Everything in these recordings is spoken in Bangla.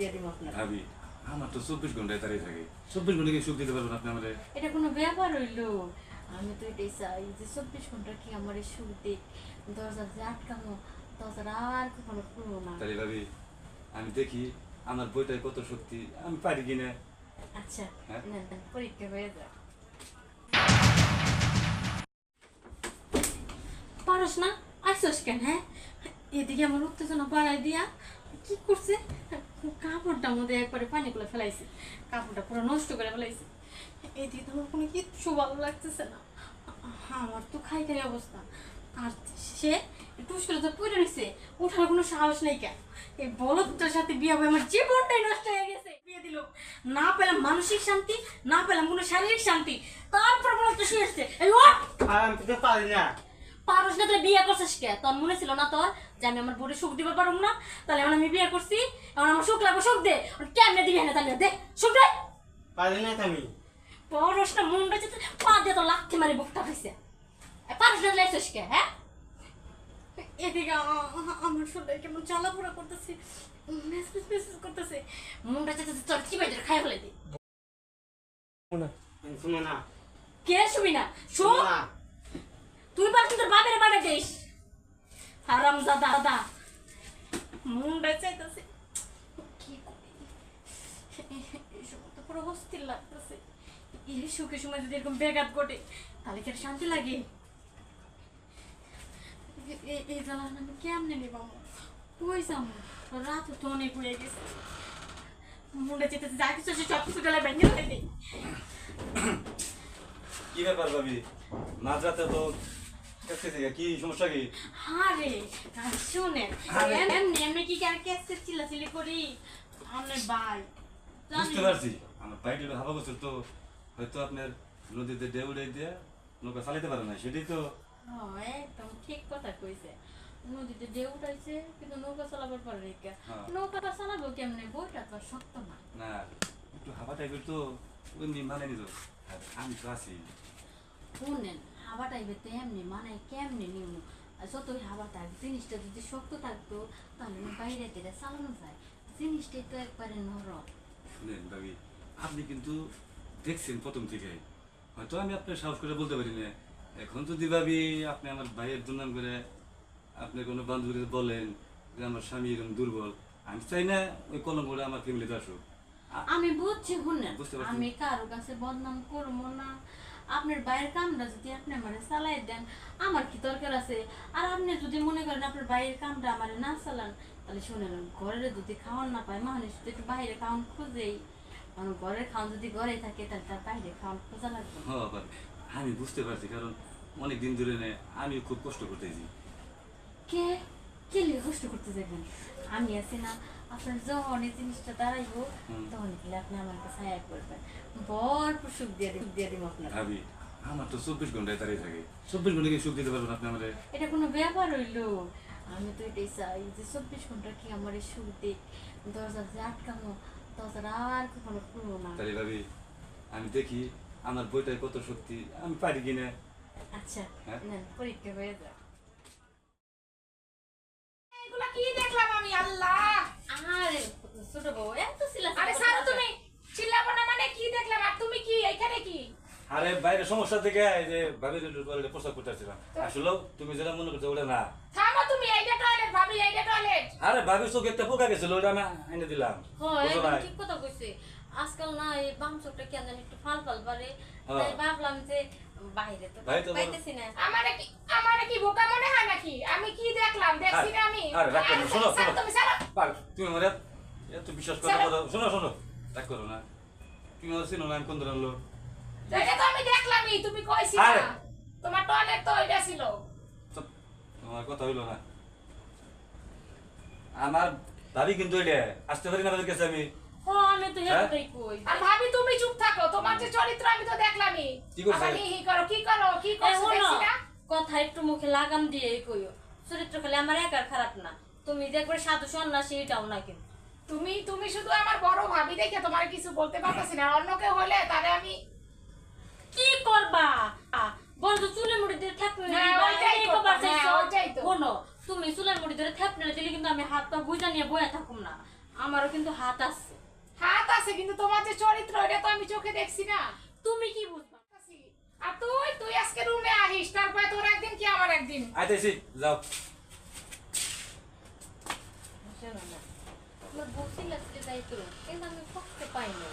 দিয়ে দিব আপনার ভাবি আমার তো চব্বিশ ঘন্টায় দাঁড়িয়ে থাকে। চব্বিশ ঘণ্টা কি সুখ দিতে পারবেন আপনি আমাদের এটা কোনো ব্যাপার হইল? আমি তো এটাই চাই যে চব্বিশ ঘণ্টা কি আমার সুখ দিক? দরজা যে আটকামো দরজাটা আর কখনো খুলবো না। তাহলে ভাবি আমি দেখি আমার বইটায় কত শক্তি আমি পারি কিনা? আচ্ছা হ্যাঁ? নেন, পরীক্ষা হয়ে যাক। পারস না? আসছস কেন হ্যাঁ? এদিকে আমার উত্তেজনা বাড়াই দিয়া কি করছে? কাপড়টার মধ্যে একবারে পানি গুলো ফেলাইছে। কাপড়টা পুরো নষ্ট করে ফেলাইছে। এদিকে তো আমার কোনো কিচ্ছু ভালো লাগতেছে না। আমার তো খাই খাই অবস্থা। আর সে টুস করে তো পড়ে রয়েছে। ওঠার কোনো সাহস নেই কেন? এই বলদটার সাথে বিয়ে হবে, আমার জীবনটাই নষ্ট হয়ে গেছে। বিয়ে দিল। না পেলাম মানসিক শান্তি, না পেলাম কোনো শারীরিক শান্তি। তারপর বলতো শুয়ে এই আমি তো পারি না। পারস না তুই বিয়ে করছিস কে? তোর মনে ছিল না তোর যে আমি আমার বউরে সুখ দিতে পারব না? তাহলে এখন আমি বিয়ে করছি এখন আমার সুখ লাগবে সুখ দে। কেমনে দিবি না তাহলে? দে সুখ দে। পারি না আমি। পরস না মুন্ডা যেতে পা দিয়ে তো লাথি মারি বুকটা এ, পারস না লাইছিস কে হ্যাঁ? এদিকে আমার শরীরে কেমন চালাপোড়া করতেছে। মেসেজ মেসেজ করতেছে। মুন্ডা যেতে তোর কি বাইরে খাই ফেলে দি। আমি না। কে শুবি না? শো না। তুই পারছিস তোর বাপের বাড়া দিস হারাম দাদা দাদা। মুন্ডা চাইতেছে। কি তো পুরো অস্থির লাগতেছে। এই সুখে সময় যদি এরকম ব্যাঘাত ঘটে তাহলে কি শান্তি লাগে? এই জ্বালা আমি কেমনে নিব কই যাম? রাত তো অনেক হয়ে গেছে। মুন্ডা চেতেছে যা কিছু আছে সব কিছু গেলে ভেঙে ফেলে কি ব্যাপার ভাবি? মাঝরাতে তো কি সমস্যা কি? আরে আর। এমনি এমনি কি আর কেসে চিল্লাচিল্লি করি? আমার ভাই বুঝতে পারছি। আমার বাইরে হাবা করছে তো হয়তো আপনার নদীতে ডেউড়ে দিয়ে নৌকা চালাতে পারে না সেটাই তো। হ্যাঁ একদম ঠিক কথা কইছে। নদীতে ঢেউ উঠাইছে কিন্তু নৌকা চালাবার পারে রেখে হ্যাঁ। নৌকা চালাবো কেমনে? বইটা তো শক্ত না। না একটু হাবা টাইপের তো এমনি মানে আর আমি তো আছি। শুনেন হাওয়া টাইপের তো এমনি মানে কেমনে নিউ যতই হাওয়া থাক জিনিসটা যদি শক্ত থাকতো তাহলে বাইরে থেকে চালানো যায়। জিনিসটাই তো একবারে নরম। শুনেন ভাবি আপনি কিন্তু দেখছেন প্রথম থেকে। হয়তো আমি আপনার সাহস করে বলতে পারি না। এখন যদি ভাবি আপনি আমার ভাইয়ের দুর্নাম করে আপনি কোনো বান্ধবীদের বলেন যে আমার স্বামী এরকম দুর্বল আমি চাই না ওই কলঙ্কটা আমার ফ্যামিলিতে আসুক। আমি বুঝছি শুনেন। পারছি। আমি কারও কাছে বদনাম করব না। আপনার বাইরের কামটা যদি আপনি আমার চালাই দেন আমার কি দরকার আছে? আর আপনি যদি মনে করেন আপনার বাইরের কামটা আমার না চালান তাহলে শুনেন ঘরের যদি খাওয়ান না পায় মানুষ যদি একটু বাইরে খাওয়ান খুঁজেই। কারণ ঘরের খাওয়ান যদি ঘরে থাকে তাহলে তার বাইরে খাওয়ান খোঁজা লাগবে। আমি বুঝতে পারছি কারণ অনেক দিন ধরে আমি খুব কষ্ট করতেছি। কে? কে কষ্ট করতে যাবেন? আমি আছি না আপনার যখন এই জিনিসটা দাঁড়াইবো। তখন গেলে আপনি আমার কাছে আয়া করবেন। ভরপুর সুখ দিয়ে দিব দিয়ে দিব আপনার ভাবি আমার তো চব্বিশ ঘন্টায় দাঁড়িয়ে থাকে। চব্বিশ ঘণ্টা কি সুখ দিতে পারবেন আপনি আমাদের এটা কোনো ব্যাপার হইল? আমি তো এটাই চাই যে চব্বিশ ঘণ্টা কি আমার এই সুখ দিক দরজা যে আটকামো দরজাটা আর কখনো খুলবো না। তাহলে ভাবি আমি দেখি আমার বইটায় কত শক্তি আমি পারি কিনা? আচ্ছা হ্যাঁ? পরীক্ষা হয়ে যাক এগুলা কি দেখলাম আমি আল্লাহ আরে ছোট বউ এত সিলা আরে সারো তুমি চিল্লাবো না মানে কি দেখলাম? আর তুমি কি? এখানে কি? আরে বাইরে সমস্যা থেকে এই যে ভাবি প্রস্তাব করতে আসছিলাম আসলে তুমি যেটা মনে করছ ওটা না। থামো তুমি এইটা টয়লেট ভাবি এইটা টয়লেট আরে ভাবির চোখে একটা পোকা গেছিল ওটা আমি এনে দিলাম। হয় ঠিক কথা কইছে। আজকাল না এই বাম চোখটা কেন জানি একটু ফাল ফাল পারে। হ্যাঁ। তাই ভাবলাম যে বাইরে তো। পাইতেছি না। আমারে কি আমারে কি বোকা মনে হয় নাকি? আমি কি দেখলাম? দেখছি না আমি। আরে, রাখ শোনো, শোনো। তুমি সারো তুমি আমার এত- বিশ্বাস। পারো শোনো শোনো। রাগ করো না। তুমি আমার চিনো না আমি কোন ধরনের লোক? এটা তো আমি দেখলামই তুমি কইছি না তোমার টয়লেট তো ছিল। আমার কথা হইল না। আমার ভাবি কিন্তু এটা আসতে পারি না তাদের কাছে আমি? আমি তো হ্যাঁ? কই। আর ভাবি তুমি চুপ থাকো তোমার যে চরিত্র আমি তো দেখলামই। কি করছে? করো কি করো কি করছ দেখছি না। কথা একটু মুখে লাগাম দিয়ে কইও। চরিত্র খালি আমার একার খারাপ না। তুমি যে একবার সাধু সন্ন্যাসী এটাও না কিন্তু। তুমি তুমি শুধু আমার বড় ভাবি দেখে তোমার কিছু বলতে পারতেছি না। অন্য কেউ হলে তারে আমি কি করবা? বড় তো চুলের মুড়ি দিয়ে থাকবে হ্যাঁ, তো, হ্যাঁ, তো। শোনো তুমি চুলের মুড়ি ধরে থাপনে দিলে কিন্তু আমি হাত পা বুঝা নিয়ে বয়ে থাকুম না। আমারও কিন্তু হাত আছে। হাত আছে কিন্তু তোমার যে চরিত্র এটা তো আমি চোখে দেখছি না। তুমি কি বুঝবা? আর তুই তুই আজকে রুমে আহিস তারপরে তোর একদিন কি আমার একদিন? আইতেছি যাও শোনো না তোমার বসে লাগছে দায়িত্ব কিন্তু আমি পাই না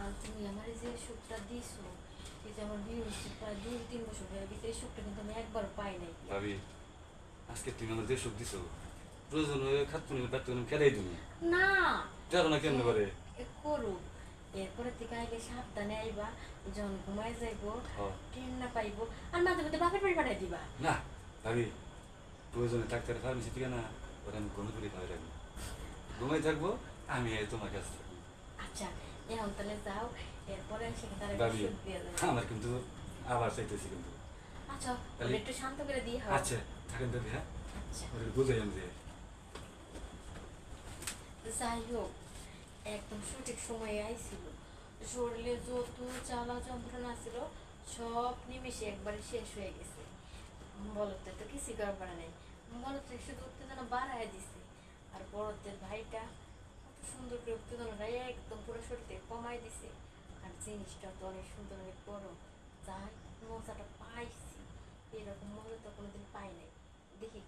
আর তুমি আমার যে সুখটা দিছো এই যে আমার বিয়ে হচ্ছে প্রায় দুই তিন বছর হয়ে গেছে এই সুখটা কিন্তু আমি একবার পাই নাই। ভাবি আজকে তুমি আমার যে সুখ দিছো প্রয়োজন হয়ে খাত নিলে ব্যর্থ করে খেলাই তুমি না। জানো না কেমন করে? করুক এরপরে থেকে আইলে সাবধানে আইবা যখন ঘুমাই যাইবো। ট্রেন না পাইবো আর মাঝে মধ্যে বাপের বাড়ি পাঠাই দিবা। না ভাবি প্রয়োজনে ডাক্তার ফার্মেসি থেকে না ওরা আমি করে খাওয়াই রাখব ঘুমাই থাকব আমি তোমার কাছে থাকব। আচ্ছা এখন তাহলে যাও এরপরে আমার কিন্তু আবার চাইতেছি কিন্তু। আচ্ছা একটু শান্ত করে দিয়ে আচ্ছা থাকেন তবে হ্যাঁ? আচ্ছা। বুঝাই আমি যাই হোক একদম সঠিক সময়ে আইছিল। শরীরে যত জ্বালা যন্ত্রণা ছিল সব নিমিশে একবারে শেষ হয়ে গেছে। বলতে তো কিছু পারে নাই। বলতে শুধু উত্তেজনা বাড়ায় দিছে। আর বড়দের ভাইটা কত সুন্দর করে উত্তেজনাটা একদম পুরো শরীরে কমাই দিছে। আর জিনিসটা তো অনেক সুন্দর, অনেক বড়। যার মজাটা পাইছি। এরকম মজা তো কোনোদিন পাই নাই। দেখি